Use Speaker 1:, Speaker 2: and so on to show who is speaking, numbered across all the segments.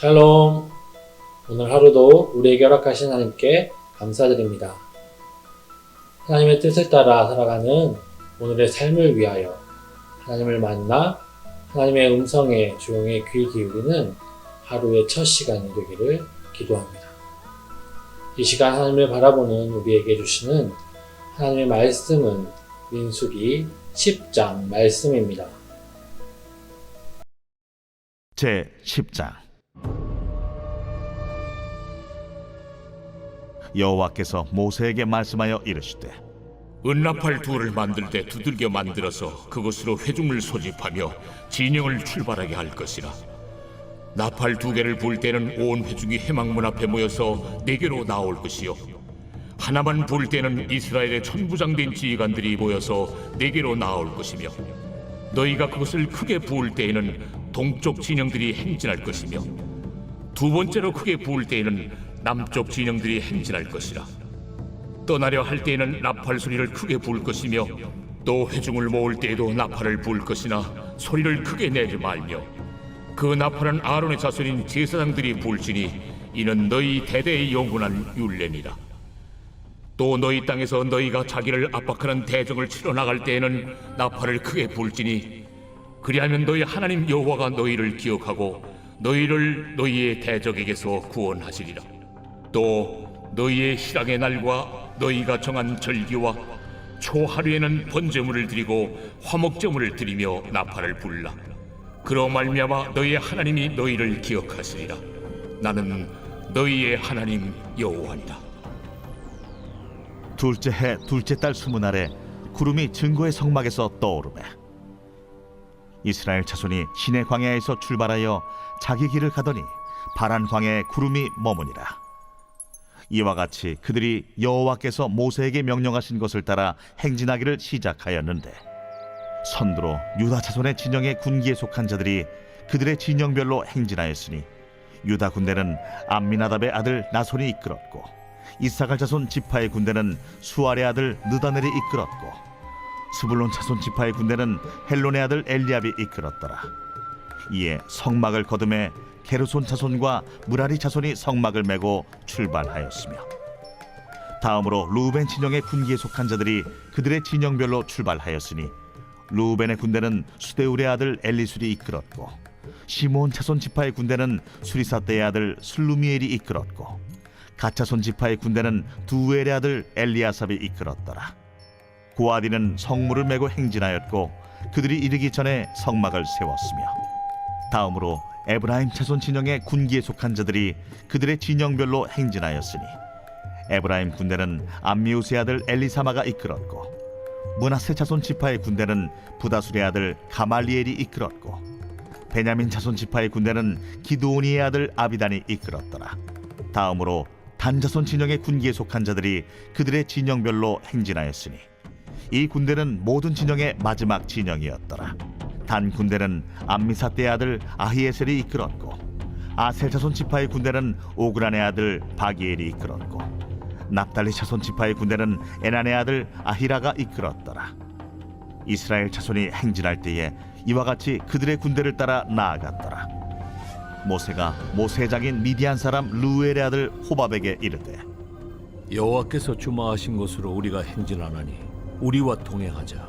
Speaker 1: 샬롬. 오늘 하루도 우리에게 허락하신 하나님께 감사드립니다. 하나님의 뜻을 따라 살아가는 오늘의 삶을 위하여 하나님을 만나 하나님의 음성에 조용히 귀 기울이는 하루의 첫 시간이 되기를 기도합니다. 이 시간 하나님을 바라보는 우리에게 주시는 하나님의 말씀은 민수기 10장 말씀입니다.
Speaker 2: 제 10장 여호와께서 모세에게 말씀하여 이르시되
Speaker 3: 은나팔 둘을 만들 때 두들겨 만들어서 그것으로 회중을 소집하며 진영을 출발하게 할 것이라. 나팔 두 개를 불 때는 온 회중이 해망문 앞에 모여서 네 개로 나올 것이요. 하나만 불 때는 이스라엘의 천부장된 지휘관들이 모여서 네 개로 나올 것이며 너희가 그것을 크게 부을 때에는 동쪽 진영들이 행진할 것이며 두 번째로 크게 부을 때에는 남쪽 진영들이 행진할 것이라. 떠나려 할 때에는 나팔 소리를 크게 부을 것이며 또 회중을 모을 때에도 나팔을 부을 것이나 소리를 크게 내지 말며 그 나팔은 아론의 자손인 제사장들이 부을지니 이는 너희 대대의 영원한 율례니라 또 너희 땅에서 너희가 자기를 압박하는 대적을 치러 나갈 때에는 나팔을 크게 부을지니 그리하면 너희 하나님 여호와가 너희를 기억하고 너희를 너희의 대적에게서 구원하시리라 또 너희의 희락의 날과 너희가 정한 절기와 초하루에는 번제물을 드리고 화목제물을 드리며 나팔을 불라. 그로 말미암아 너희의 하나님이 너희를 기억하시리라. 나는 너희의 하나님 여호와니라
Speaker 2: 둘째 해 둘째 달 스무 날에 구름이 증거의 성막에서 떠오르매 이스라엘 자손이 시내 광야에서 출발하여 자기 길을 가더니 바란 광야에 구름이 머무니라 이와 같이 그들이 여호와께서 모세에게 명령하신 것을 따라 행진하기를 시작하였는데 선두로 유다 자손의 진영의 군기에 속한 자들이 그들의 진영별로 행진하였으니 유다 군대는 암미나답의 아들 나손이 이끌었고 이사갈 자손 지파의 군대는 수알의 아들 느다넬이 이끌었고 스불론 자손 지파의 군대는 헬론의 아들 엘리압이 이끌었더라 이에 성막을 거둠에 게르손 자손과 무라리 자손이 성막을 메고 출발하였으며 다음으로 루벤 진영의 군기에 속한 자들이 그들의 진영별로 출발하였으니 루벤의 군대는 수데울의 아들 엘리술이 이끌었고 시몬 자손 지파의 군대는 수리사 때의 아들 슬루미엘이 이끌었고 가차손 지파의 군대는 두엘의 아들 엘리아삽이 이끌었더라. 고아디는 성물을 메고 행진하였고 그들이 이르기 전에 성막을 세웠으며 다음으로 에브라임 자손 진영의 군기에 속한 자들이 그들의 진영별로 행진하였으니 에브라임 군대는 암미우스의 아들 엘리사마가 이끌었고 문하세 자손 지파의 군대는 부다술의 아들 가말리엘이 이끌었고 베냐민 자손 지파의 군대는 기드오니의 아들 아비단이 이끌었더라 다음으로 단 자손 진영의 군기에 속한 자들이 그들의 진영별로 행진하였으니 이 군대는 모든 진영의 마지막 진영이었더라. 단 군대는 암미사 때의 아들 아히에셀이 이끌었고 아셀 자손 지파의 군대는 오그란의 아들 바기엘이 이끌었고 납달리 자손 지파의 군대는 에난의 아들 아히라가 이끌었더라. 이스라엘 자손이 행진할 때에 이와 같이 그들의 군대를 따라 나아갔더라. 모세가 모세의 장인 미디안 사람 루엘의 아들 호밥에게 이르되
Speaker 4: 여호와께서 주마하신 곳으로 우리가 행진하나니 우리와 동행하자.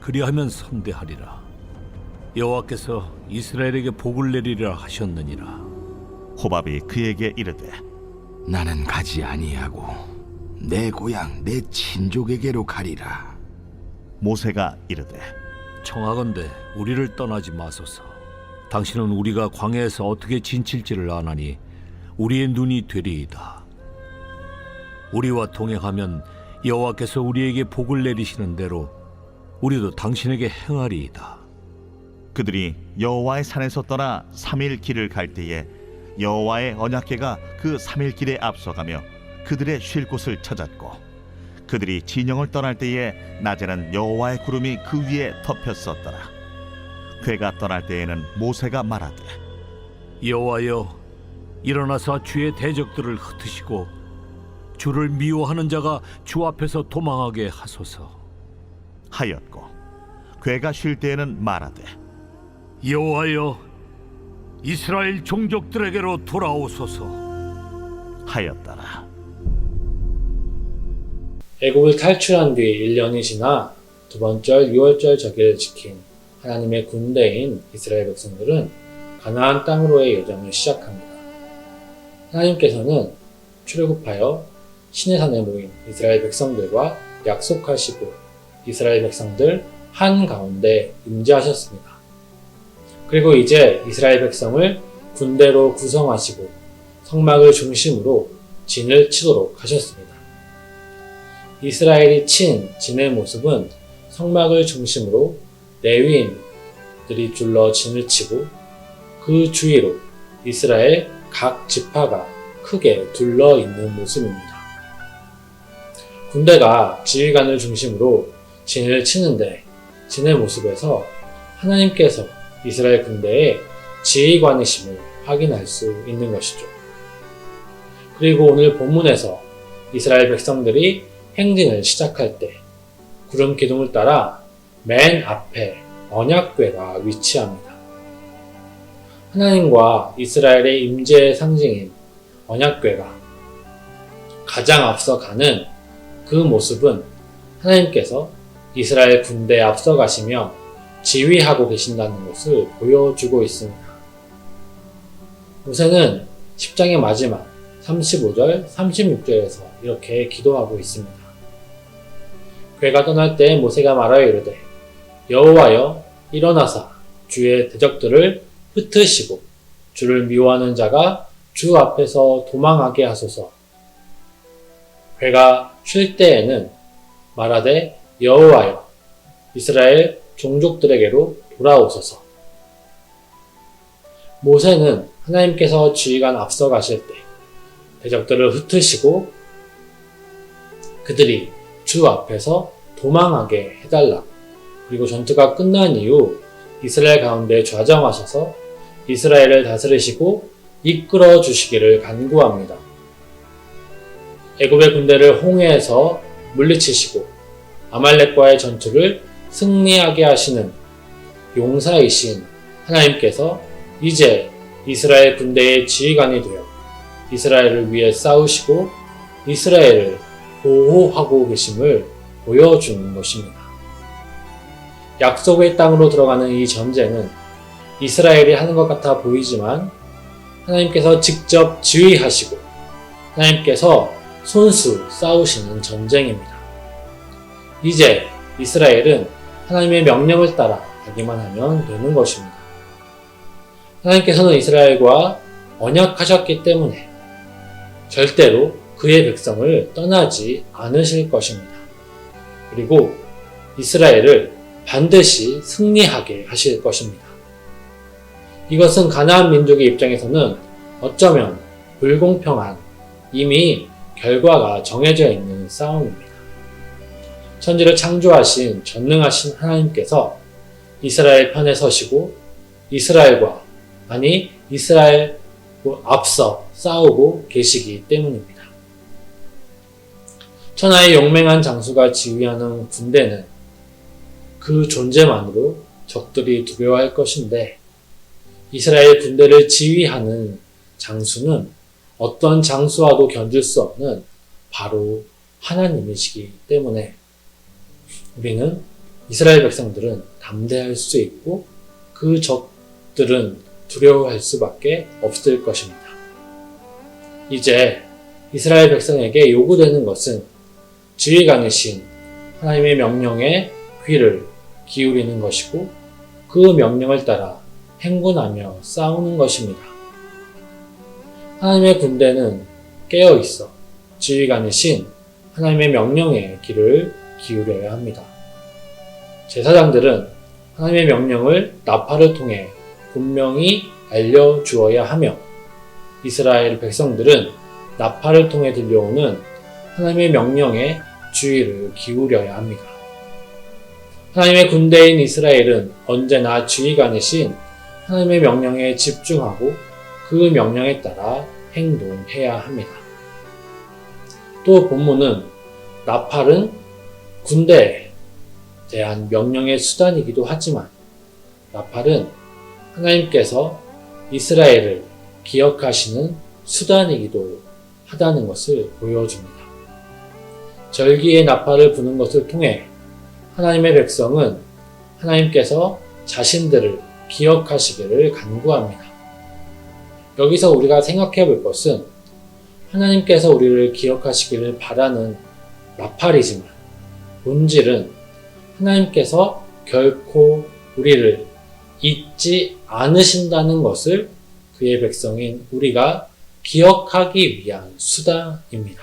Speaker 4: 그리하면 선대하리라. 여호와께서 이스라엘에게 복을 내리리라 하셨느니라.
Speaker 2: 호밥이 그에게 이르되
Speaker 5: 나는 가지 아니하고 내 고향 내 친족에게로 가리라.
Speaker 2: 모세가 이르되
Speaker 4: 청하건대 우리를 떠나지 마소서. 당신은 우리가 광야에서 어떻게 진칠지를 아나니 우리의 눈이 되리이다. 우리와 동행하면 여호와께서 우리에게 복을 내리시는 대로 우리도 당신에게 행하리이다.
Speaker 2: 그들이 여호와의 산에서 떠나 삼일 길을 갈 때에 여호와의 언약궤가 그 삼일 길에 앞서가며 그들의 쉴 곳을 찾았고 그들이 진영을 떠날 때에 낮에는 여호와의 구름이 그 위에 덮였었더라 궤가 떠날 때에는 모세가 말하되
Speaker 4: 여호와여 일어나서 주의 대적들을 흩으시고 주를 미워하는 자가 주 앞에서 도망하게 하소서.
Speaker 2: 하였고 궤가 쉴 때에는 말하되
Speaker 4: 여호와여 이스라엘 종족들에게로 돌아오소서.
Speaker 2: 하였더라.
Speaker 1: 애굽을 탈출한 뒤 1년이 지나 두 번절 6월절 저기를 지킨 하나님의 군대인 이스라엘 백성들은 가나안 땅으로의 여정을 시작합니다. 하나님께서는 출애굽하여 신의 산에 모인 이스라엘 백성들과 약속하시고 이스라엘 백성들 한 가운데 임재하셨습니다. 그리고 이제 이스라엘 백성을 군대로 구성하시고 성막을 중심으로 진을 치도록 하셨습니다. 이스라엘이 친 진의 모습은 성막을 중심으로 레위인들이 둘러 진을 치고 그 주위로 이스라엘 각 지파가 크게 둘러 있는 모습입니다. 군대가 지휘관을 중심으로 진을 치는데 진의 모습에서 하나님께서 이스라엘 군대의 지휘관이심을 확인할 수 있는 것이죠. 그리고 오늘 본문에서 이스라엘 백성들이 행진을 시작할 때 구름 기둥을 따라 맨 앞에 언약궤가 위치합니다. 하나님과 이스라엘의 임재의 상징인 언약궤가 가장 앞서 가는 그 모습은 하나님께서 이스라엘 군대에 앞서 가시며 지휘하고 계신다는 것을 보여주고 있습니다. 모세는 10장의 마지막 35절, 36절에서 이렇게 기도하고 있습니다. 괴가 떠날 때 모세가 말하여 이르되 여호와여 일어나사 주의 대적들을 흩으시고 주를 미워하는 자가 주 앞에서 도망하게 하소서. 괴가 쉴 때에는 말하되 여호와여 이스라엘 종족들에게로 돌아오소서. 모세는 하나님께서 지휘관 앞서 가실 때 대적들을 흩으시고 그들이 주 앞에서 도망하게 해달라. 그리고 전투가 끝난 이후 이스라엘 가운데 좌정하셔서 이스라엘을 다스리시고 이끌어 주시기를 간구합니다. 애굽의 군대를 홍해에서 물리치시고 아말렉과의 전투를 승리하게 하시는 용사이신 하나님께서 이제 이스라엘 군대의 지휘관이 되어 이스라엘을 위해 싸우시고 이스라엘을 보호하고 계심을 보여주는 것입니다. 약속의 땅으로 들어가는 이 전쟁은 이스라엘이 하는 것 같아 보이지만 하나님께서 직접 지휘하시고 하나님께서 손수 싸우시는 전쟁입니다. 이제 이스라엘은 하나님의 명령을 따라 가기만 하면 되는 것입니다. 하나님께서는 이스라엘과 언약하셨기 때문에 절대로 그의 백성을 떠나지 않으실 것입니다. 그리고 이스라엘을 반드시 승리하게 하실 것입니다. 이것은 가나안 민족의 입장에서는 어쩌면 불공평한 이미 결과가 정해져 있는 싸움입니다. 천지를 창조하신 전능하신 하나님께서 이스라엘 편에 서시고 이스라엘과 아니 이스라엘 앞서 싸우고 계시기 때문입니다. 천하의 용맹한 장수가 지휘하는 군대는 그 존재만으로 적들이 두려워할 것인데 이스라엘 군대를 지휘하는 장수는 어떤 장수와도 견딜 수 없는 바로 하나님이시기 때문에 우리는 이스라엘 백성들은 담대할 수 있고 그 적들은 두려워할 수밖에 없을 것입니다. 이제 이스라엘 백성에게 요구되는 것은 지휘관이신 하나님의 명령에 귀를 기울이는 것이고 그 명령을 따라 행군하며 싸우는 것입니다. 하나님의 군대는 깨어 있어 지휘관이신 하나님의 명령에 귀를 기울여야 합니다. 제사장들은 하나님의 명령을 나팔을 통해 분명히 알려주어야 하며 이스라엘 백성들은 나팔을 통해 들려오는 하나님의 명령에 주의를 기울여야 합니다. 하나님의 군대인 이스라엘은 언제나 지휘관이신 하나님의 명령에 집중하고 그 명령에 따라 행동해야 합니다. 또 본문은 나팔은 군대에 대한 명령의 수단이기도 하지만 나팔은 하나님께서 이스라엘을 기억하시는 수단이기도 하다는 것을 보여줍니다. 절기의 나팔을 부는 것을 통해 하나님의 백성은 하나님께서 자신들을 기억하시기를 간구합니다. 여기서 우리가 생각해 볼 것은 하나님께서 우리를 기억하시기를 바라는 나팔이지만 본질은 하나님께서 결코 우리를 잊지 않으신다는 것을 그의 백성인 우리가 기억하기 위한 수단입니다.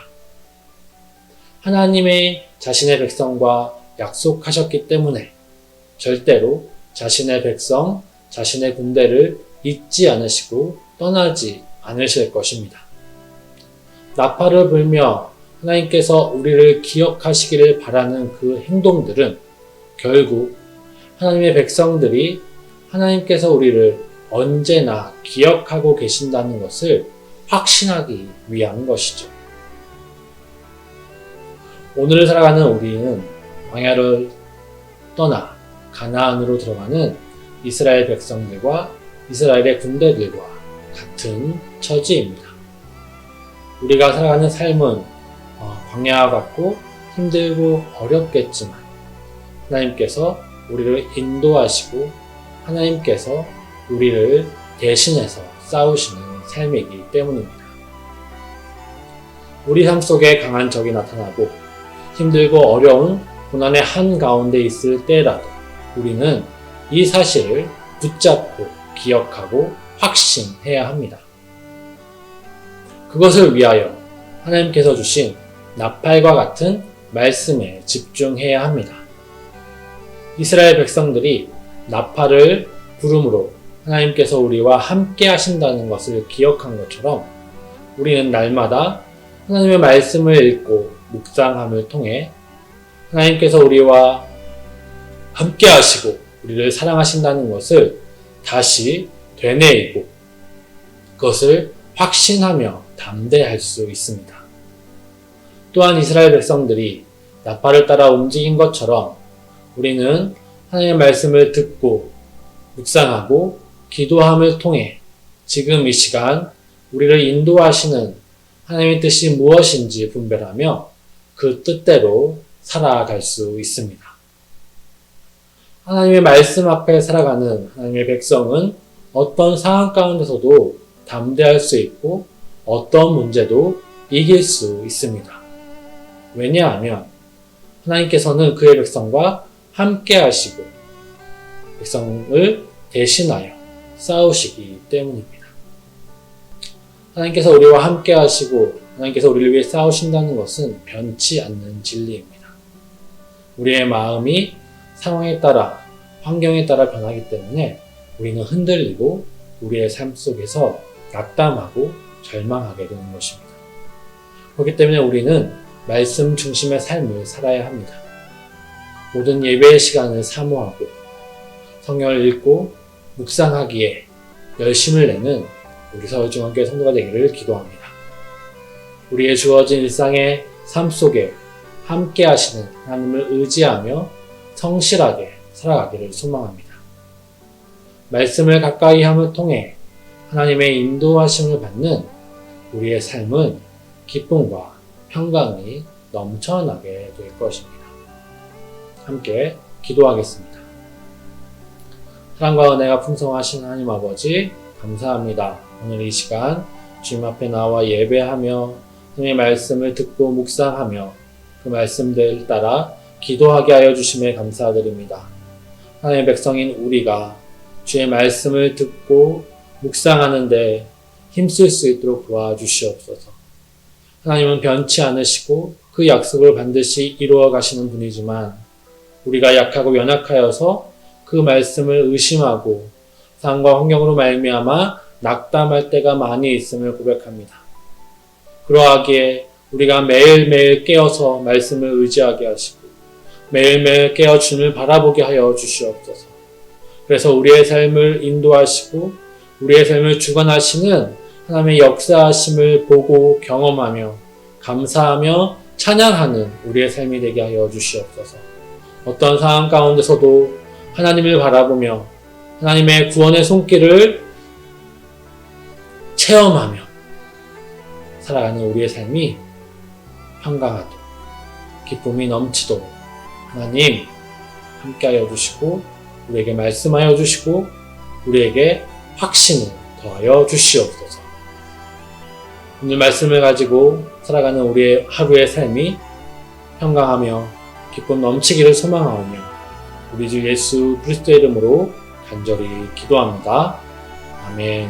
Speaker 1: 하나님의 자신의 백성과 약속하셨기 때문에 절대로 자신의 백성, 자신의 군대를 잊지 않으시고 떠나지 않으실 것입니다. 나팔을 불며 하나님께서 우리를 기억하시기를 바라는 그 행동들은 결국 하나님의 백성들이 하나님께서 우리를 언제나 기억하고 계신다는 것을 확신하기 위한 것이죠. 오늘을 살아가는 우리는 광야를 떠나 가나안으로 들어가는 이스라엘 백성들과 이스라엘의 군대들과 같은 처지입니다. 우리가 살아가는 삶은 어, 광야와 같고 힘들고 어렵겠지만 하나님께서 우리를 인도하시고 하나님께서 우리를 대신해서 싸우시는 삶이기 때문입니다. 우리 삶 속에 강한 적이 나타나고 힘들고 어려운 고난의 한가운데 있을 때라도 우리는 이 사실을 붙잡고 기억하고 확신해야 합니다. 그것을 위하여 하나님께서 주신 나팔과 같은 말씀에 집중해야 합니다. 이스라엘 백성들이 나팔을 부름으로 하나님께서 우리와 함께 하신다는 것을 기억한 것처럼 우리는 날마다 하나님의 말씀을 읽고 묵상함을 통해 하나님께서 우리와 함께 하시고 우리를 사랑하신다는 것을 다시 되뇌이고 그것을 확신하며 담대할 수 있습니다. 또한 이스라엘 백성들이 나팔을 따라 움직인 것처럼 우리는 하나님의 말씀을 듣고 묵상하고 기도함을 통해 지금 이 시간 우리를 인도하시는 하나님의 뜻이 무엇인지 분별하며 그 뜻대로 살아갈 수 있습니다. 하나님의 말씀 앞에 살아가는 하나님의 백성은 어떤 상황 가운데서도 담대할 수 있고 어떤 문제도 이길 수 있습니다. 왜냐하면 하나님께서는 그의 백성과 함께 하시고 백성을 대신하여 싸우시기 때문입니다. 하나님께서 우리와 함께 하시고 하나님께서 우리를 위해 싸우신다는 것은 변치 않는 진리입니다. 우리의 마음이 상황에 따라 환경에 따라 변하기 때문에 우리는 흔들리고 우리의 삶 속에서 낙담하고 절망하게 되는 것입니다. 그렇기 때문에 우리는 말씀 중심의 삶을 살아야 합니다. 모든 예배의 시간을 사모하고 성경을 읽고 묵상하기에 열심을 내는 우리 서울중앙교회 성도가 되기를 기도합니다. 우리의 주어진 일상의 삶 속에 함께 하시는 하나님을 의지하며 성실하게 살아가기를 소망합니다. 말씀을 가까이 함을 통해 하나님의 인도하심을 받는 우리의 삶은 기쁨과 평강이 넘쳐나게 될 것입니다. 함께 기도하겠습니다. 사랑과 은혜가 풍성하신 하나님 아버지, 감사합니다. 오늘 이 시간 주님 앞에 나와 예배하며 주님의 말씀을 듣고 묵상하며 그 말씀들 따라 기도하게 하여 주심에 감사드립니다. 하나님의 백성인 우리가 주의 말씀을 듣고 묵상하는데 힘쓸 수 있도록 도와주시옵소서. 하나님은 변치 않으시고 그 약속을 반드시 이루어 가시는 분이지만 우리가 약하고 연약하여서 그 말씀을 의심하고 상과 환경으로 말미암아 낙담할 때가 많이 있음을 고백합니다. 그러하기에 우리가 매일매일 깨어서 말씀을 의지하게 하시고 매일매일 깨어 주님을 바라보게 하여 주시옵소서. 그래서 우리의 삶을 인도하시고 우리의 삶을 주관하시는 하나님의 역사하심을 보고 경험하며 감사하며 찬양하는 우리의 삶이 되게 하여 주시옵소서. 어떤 상황 가운데서도 하나님을 바라보며 하나님의 구원의 손길을 체험하며 살아가는 우리의 삶이 평강하도록 기쁨이 넘치도록 하나님 함께하여 주시고 우리에게 말씀하여 주시고 우리에게 확신을 더하여 주시옵소서. 오늘 말씀을 가지고 살아가는 우리의 하루의 삶이 평강하며 기쁨 넘치기를 소망하오며 우리 주 예수 그리스도의 이름으로 간절히 기도합니다. 아멘.